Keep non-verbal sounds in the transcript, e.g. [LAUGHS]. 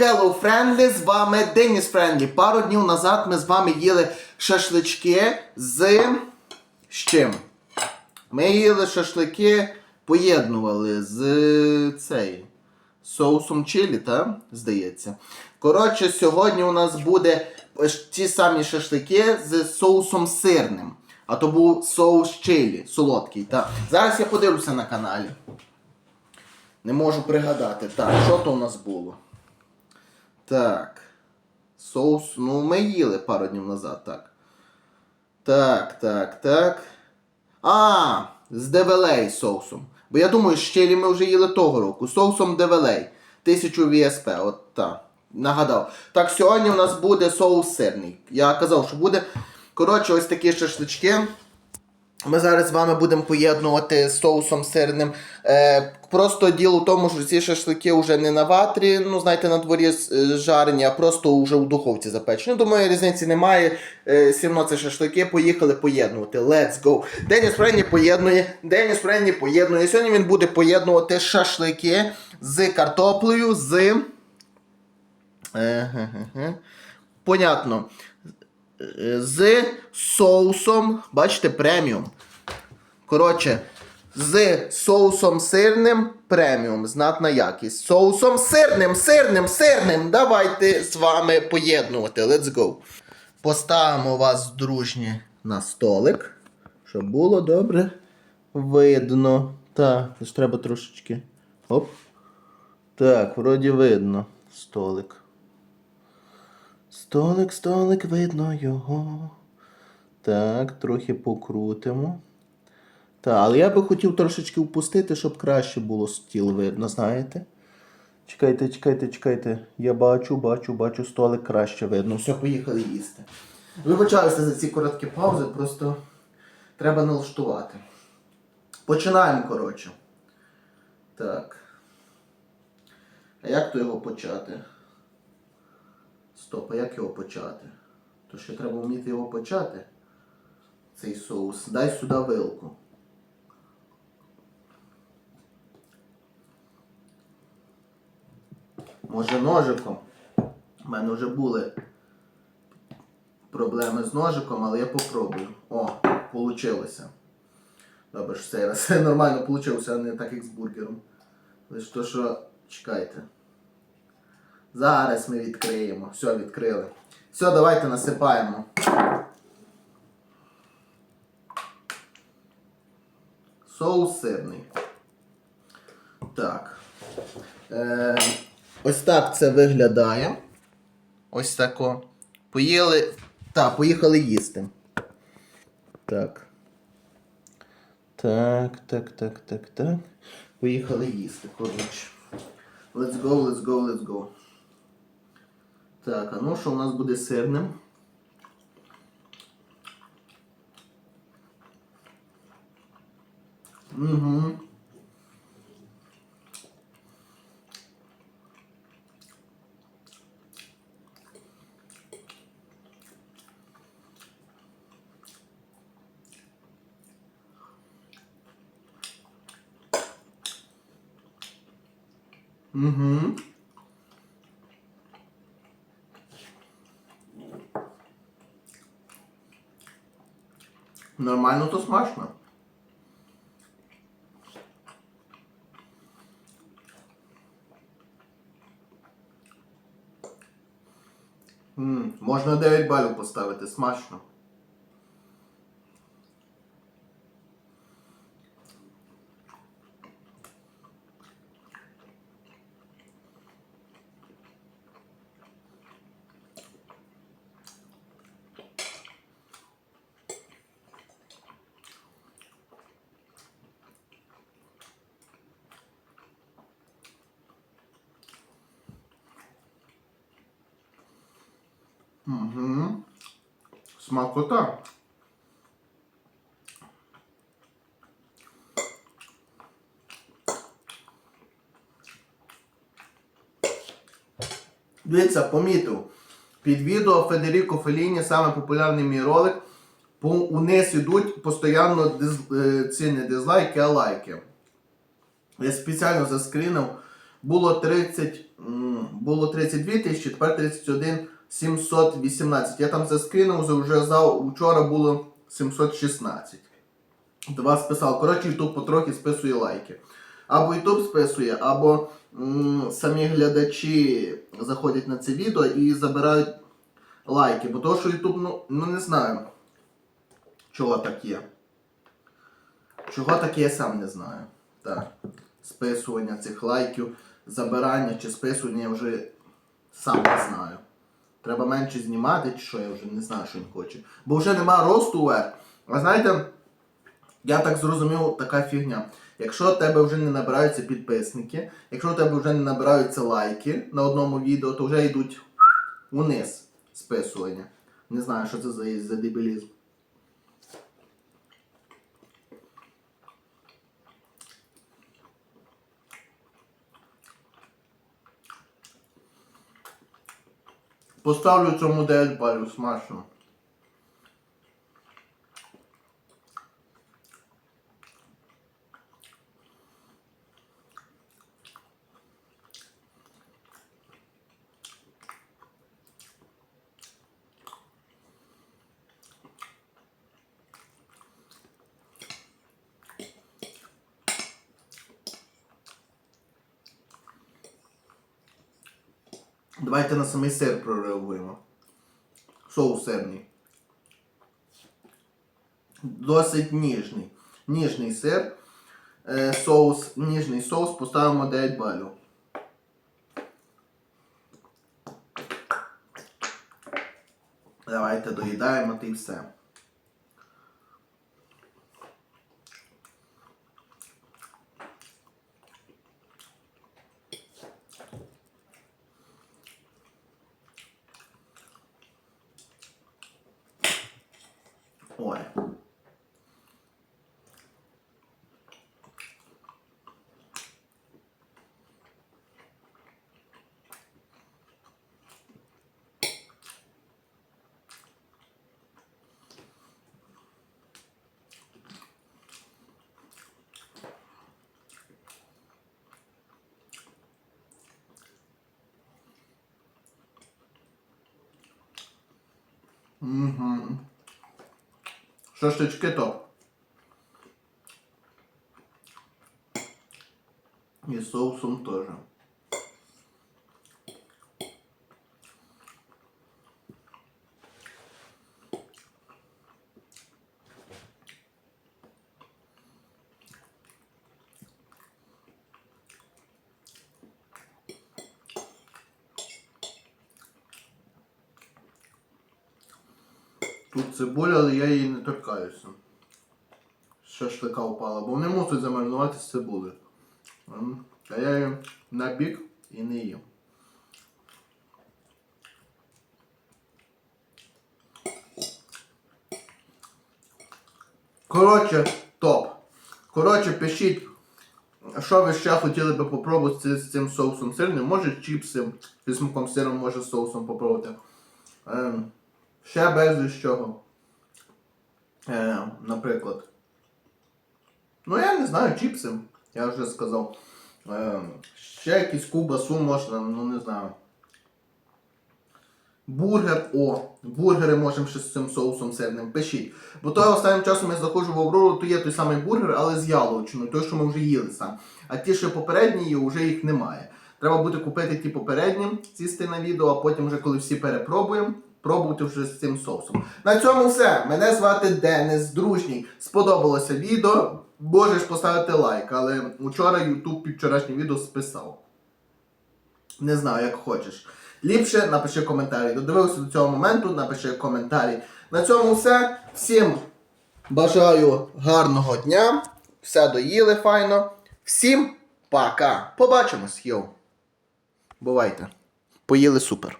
Hello Friendly, з вами Деніс Френдлі. Пару днів назад ми з вами їли шашлички з. з чим? Ми їли шашлики, поєднували з цей соусом чилі, та? Здається. Коротше, сьогодні у нас буде ті самі шашлики з соусом сирним. А то був соус чилі, солодкий. Та. Зараз я подивлюся на каналі. Не можу пригадати. Так, що то у нас було? Так. Соус. Ну, ми їли пару днів назад, так. Так, так, так. А, з девелей соусом. Бо я думаю, щелі ми вже їли того року. Соусом девелей. 1000 VSP, от так. Нагадав. Так, сьогодні у нас буде соус сирний. Я казав, що буде. Коротше, ось такі шашлички. Ми зараз з вами будемо поєднувати з соусом сирним. Е, просто діло в тому, що ці шашлики вже не на ватрі, ну знаєте, на дворі е, жарені, а просто вже у духовці запечені. Ну, Думаю, різниці немає. Е, одно це шашлики, поїхали поєднувати. Let's go. Деніс Френні поєднує. Деніс Френні поєднує. Сьогодні він буде поєднувати шашлики з картоплею, з. Е-ге-ге-ге. Понятно. З соусом, бачите, преміум. Коротше, з соусом сирним преміум, знатна якість. Соусом сирним, сирним, сирним. Давайте з вами поєднувати. Let's go. Поставимо вас дружні на столик, щоб було добре видно. Так, треба трошечки. Оп. Так, вроді видно столик. Столик, столик, видно його. Так, трохи покрутимо. Так, але я би хотів трошечки впустити, щоб краще було стіл видно, знаєте? Чекайте, чекайте, чекайте. Я бачу, бачу, бачу, столик краще видно. Все, поїхали їсти. Вибачаюся за ці короткі паузи, просто треба налаштувати. Починаємо, коротше. Так. А як то його почати? Стоп, а як його почати? То ще треба вміти його почати. Цей соус. Дай сюди вилку. Може ножиком. У мене вже були проблеми з ножиком, але я попробую. О, получилося. Добре, що цей раз [LAUGHS] нормально вийшло, а не так як з бургером. Лише то, що чекайте. Зараз ми відкриємо. Все, відкрили. Все, давайте насипаємо. Соус сирний. Так. Е, ось так це виглядає. Ось тако. Поїли. Так, поїхали їсти. Так. Так, так, так, так, так. Поїхали їсти, коротше. Let's go, let's go, let's go. Так, а ну що у нас буде сирним? Угу. Угу. Нормально то смачно. М, можна 9 балів поставити, смачно. Угу. Смакота. Дивіться, помітив. Під відео Федеріко Феліні, саме популярний мій ролик. По, униз ідуть постійно диз, е, ці не дизлайки, а лайки. Я спеціально заскрінив було 30, було 32 тисячі, тепер 31 718. Я там заскинув, вже за вчора було 716. Два списав. Коротше, YouTube потрохи списує лайки. Або YouTube списує, або м, самі глядачі заходять на це відео і забирають лайки. Бо то, що YouTube, ну, ну не знаю, чого так є. Чого таке, я сам не знаю. Так. Списування цих лайків, забирання чи списування я вже сам не знаю. Треба менше знімати, чи що я вже не знаю, що він хоче. Бо вже нема росту вверх. А знаєте, я так зрозумів, така фігня. Якщо в тебе вже не набираються підписники, якщо в тебе вже не набираються лайки на одному відео, то вже йдуть униз списування. Не знаю, що це за, за дебілізм. Поставлю цьому 9 балів смачно. Давайте на самий сир прореагуємо. Соус сирний. Досить ніжний. Ніжний сир. Е, соус, ніжний соус поставимо 9 балів. Давайте доїдаємо та все. Ой. Угу. Шашлички топ. І соусом теж. Тут цибуля, але я її не торкаюся. Шашлика впала, бо вони мусять замаринувати з цибулею. А я її на бік і не їм. Коротше, топ. Коротше, пишіть, що ви ще хотіли би попробувати з цим соусом сирним. Може чіпси зі смаком сиром, може соусом попробувати. Ще безліч чого. Е, наприклад. Ну я не знаю, чіпси, я вже сказав. Е, ще якісь кубасу можна, ну не знаю. Бургер, о, бургери можемо ще з цим соусом сирним. Пишіть. Бо то останнім часом я заходжу в Аврору, то є той самий бургер, але з яловичиною, той, що ми вже їли сам. А ті, що попередні, вже їх немає. Треба буде купити ті попередні, сісти на відео, а потім вже коли всі перепробуємо, пробувати вже з цим соусом. На цьому все. Мене звати Денис Дружній. Сподобалося відео. Можеш поставити лайк, але вчора YouTube під вчорашнє відео списав. Не знаю, як хочеш. Ліпше напиши коментарі. Додивився до цього моменту, напиши коментарі. На цьому все. Всім бажаю гарного дня. Все доїли файно. Всім пока. Побачимось, йоу. Бувайте. Поїли супер.